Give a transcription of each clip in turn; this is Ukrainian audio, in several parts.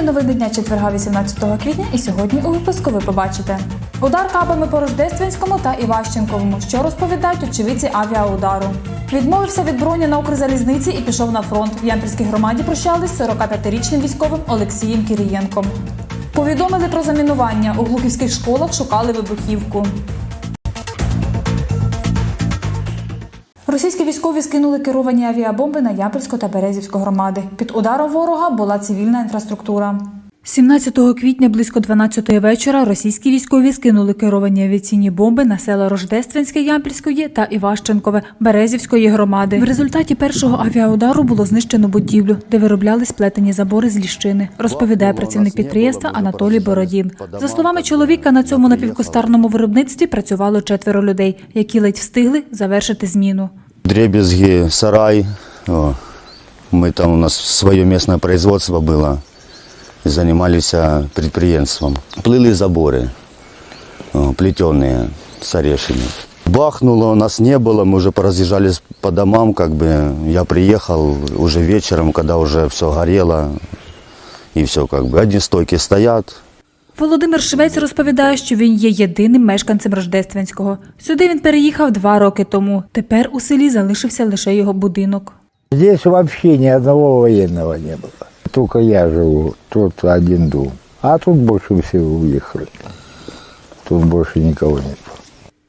ефірі новини дня четверга 18 квітня і сьогодні у випуску ви побачите. Удар кабами по Рождественському та Іващенковому, що розповідають очевидці авіаудару. Відмовився від броні на Укрзалізниці і пішов на фронт. В Ямпільській громаді прощались з 45-річним військовим Олексієм Кірієнком. Повідомили про замінування. У глухівських школах шукали вибухівку. Російські військові скинули керовані авіабомби на Ямпільську та Березівську громади. Під ударом ворога була цивільна інфраструктура. 17 квітня близько 12 вечора російські військові скинули керовані авіаційні бомби на села Рождественське Ямпільської та Іващенкове Березівської громади. В результаті першого авіаудару було знищено будівлю, де виробляли сплетені забори з ліщини, розповідає працівник підприємства Анатолій Бородін. За словами чоловіка, на цьому напівкостарному виробництві працювало четверо людей, які ледь встигли завершити зміну. Дребезги, сарай. Мы там, у нас свое местное производство было. Занимались а, предприемством. Плыли заборы плетеные с орешами. Бахнуло, нас не было, мы уже поразъезжались по домам, как бы. Я приехал уже вечером, когда уже все горело. И все как бы. Одни стойки стоят, Володимир Швець розповідає, що він є єдиним мешканцем Рождественського. Сюди він переїхав два роки тому. Тепер у селі залишився лише його будинок. Здесь вообще ни одного военного не было. Только я живу, тут один дом. А тут больше всего уехали. Тут больше никого нет.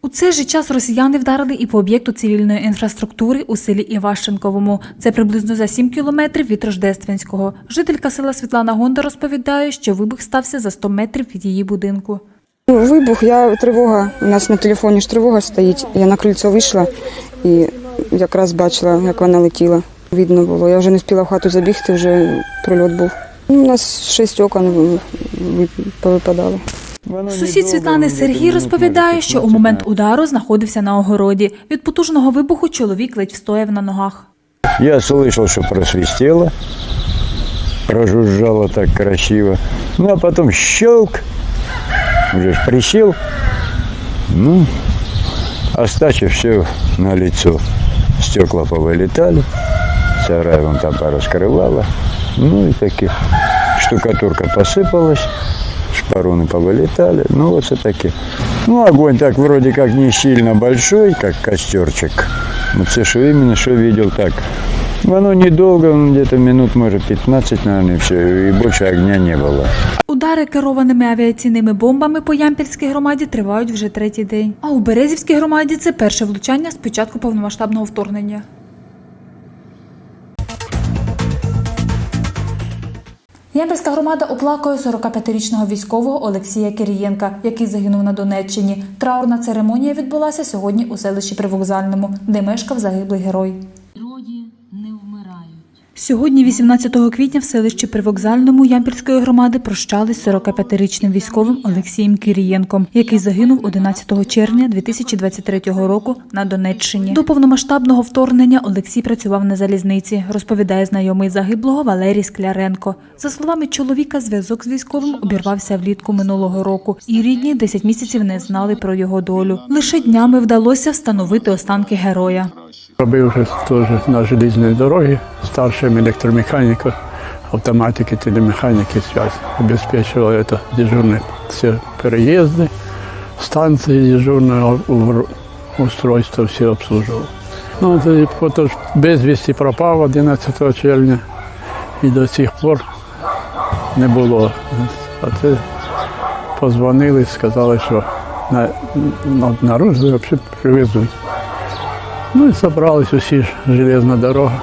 У цей же час росіяни вдарили і по об'єкту цивільної інфраструктури у селі Іващенковому. Це приблизно за 7 кілометрів від Рождественського. Жителька села Світлана Гонда розповідає, що вибух стався за 100 метрів від її будинку. Ну, Вибух, я тривога. У нас на телефоні ж тривога стоїть. Я на крильцо вийшла і якраз бачила, як вона летіла. Видно було. Я вже не встигла в хату забігти, вже прильот був. Ну, у нас шість окон ви- ви- повипадало. Сусід Світлани Сергій розповідає, що у момент удару знаходився на огороді. Від потужного вибуху чоловік ледь встояв на ногах. Я слышал, что просвистело, прожужжало так красиво. Ну, а потом щелк, уже ж присел, ну, остача все на лицо. Стекла повылетали, сарай вон там пораскрывало. Ну, и таки штукатурка посыпалась, шпаруны повылетали. Ну, вот все-таки. Ну, огонь так вроде как не сильно большой, как костерчик. Вот все, что именно, что видел так. Оно недолго, ну, где-то минут, может, 15, наверное, и все. И больше огня не было. Удари керованими авіаційними бомбами по Ямпільській громаді тривають вже третій день. А у Березівській громаді це перше влучання з початку повномасштабного вторгнення. Ямпільська громада оплакує 45-річного військового Олексія Кирієнка, який загинув на Донеччині. Траурна церемонія відбулася сьогодні у селищі Привокзальному, де мешкав загиблий герой. Сьогодні, 18 квітня, в селищі Привокзальному Ямпільської громади прощались з 45-річним військовим Олексієм Кірієнком, який загинув 11 червня 2023 року на Донеччині. До повномасштабного вторгнення Олексій працював на залізниці, розповідає знайомий загиблого Валерій Скляренко. За словами чоловіка, зв'язок з військовим обірвався влітку минулого року, і рідні 10 місяців не знали про його долю. Лише днями вдалося встановити останки героя. Робив вже теж на железній дорогі старшим електромеханіком, автоматики, телемеханіки, связь. Обеспечивал это дежурные все переезды, станции дежурного ур- устройства все обслуживал. Ну, тоді потім безвісті пропав 11 червня і до сих пор не було. А це позвонили, сказали, що на, на, наружу взагалі привезуть. Ну і зібрались усі ж железна дорога.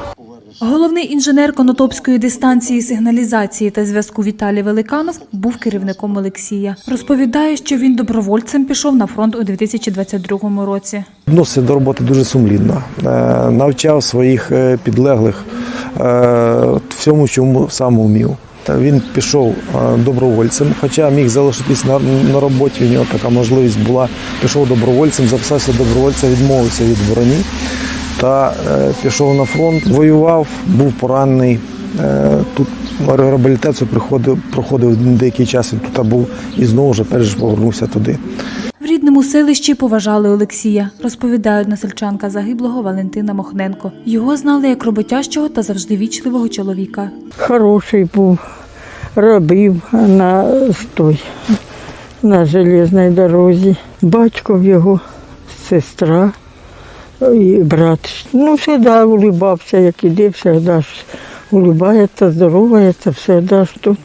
Головний інженер Конотопської дистанції сигналізації та зв'язку Віталій Великанов був керівником Олексія. Розповідає, що він добровольцем пішов на фронт у 2022 році. Відносився до роботи дуже сумлінно, Е, навчав своїх е, підлеглих е, всьому, чому сам вмів. Та Він пішов е, добровольцем, хоча міг залишитись на, на роботі. У нього така можливість була. Пішов добровольцем, записався добровольцем, відмовився від броні та е, пішов на фронт. Воював, був поранений. Е, тут реабілітацію приходив, проходив деякий час. Він тут був і знову ж перш повернувся туди. В рідному селищі поважали Олексія, розповідає односельчанка загиблого Валентина Мохненко. Його знали як роботящого та завжди вічливого чоловіка. Хороший був, робив на той, на железній дорозі. Батько його, сестра і брат. Ну, завжди улибався, як іде, завжди улибається, здоровається, завжди ж тут.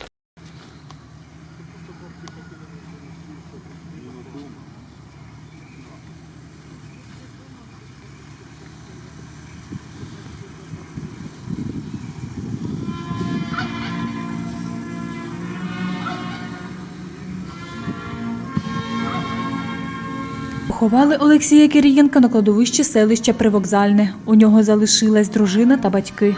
Поховали Олексія Кирієнка на кладовищі селища Привокзальне. У нього залишилась дружина та батьки.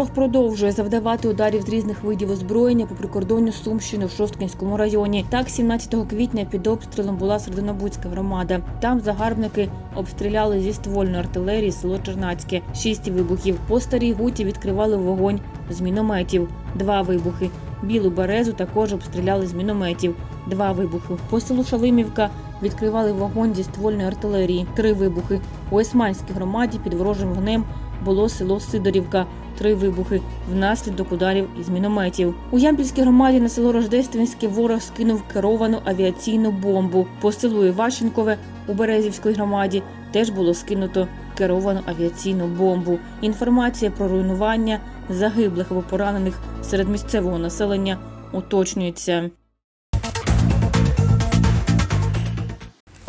Ворог продовжує завдавати ударів з різних видів озброєння по прикордонню Сумщини в Шосткінському районі. Так, 17 квітня під обстрілом була Серединобудська громада. Там загарбники обстріляли зі ствольної артилерії село Чернацьке. Шість вибухів. По старій гуті відкривали вогонь з мінометів. Два вибухи. Білу березу також обстріляли з мінометів. Два вибухи. По селу Шалимівка відкривали вогонь зі ствольної артилерії. Три вибухи. У Османській громаді під ворожим вогнем було село Сидорівка. Три вибухи внаслідок ударів із мінометів. У Ямпільській громаді на село Рождественське ворог скинув керовану авіаційну бомбу. По селу Іващенкове у Березівській громаді теж було скинуто керовану авіаційну бомбу. Інформація про руйнування загиблих або поранених серед місцевого населення уточнюється.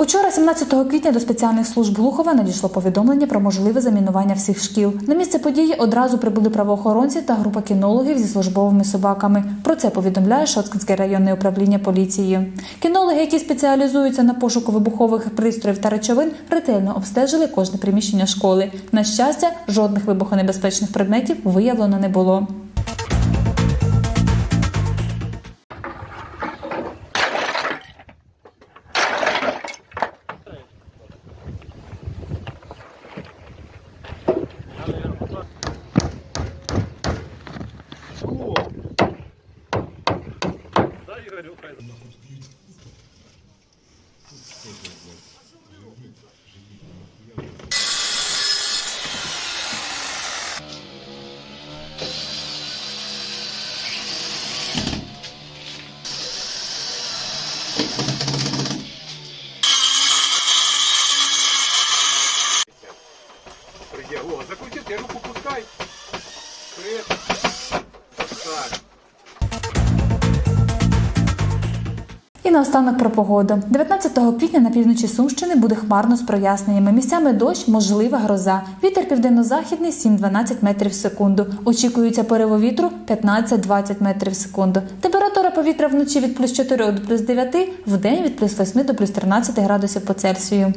Учора, 17 квітня, до спеціальних служб Глухова надійшло повідомлення про можливе замінування всіх шкіл. На місце події одразу прибули правоохоронці та група кінологів зі службовими собаками. Про це повідомляє Шоцкинське районне управління поліції. Кінологи, які спеціалізуються на пошуку вибухових пристроїв та речовин, ретельно обстежили кожне приміщення школи. На щастя, жодних вибухонебезпечних предметів виявлено не було. І наостанок про погоду. 19 квітня на півночі Сумщини буде хмарно з проясненнями. Місцями дощ, можлива гроза. Вітер південно-західний 7-12 метрів в секунду. Очікується пориву вітру 15-20 метрів в секунду. Температура повітря вночі від плюс 4 до плюс 9, в день від плюс 8 до плюс 13 градусів по Цельсію.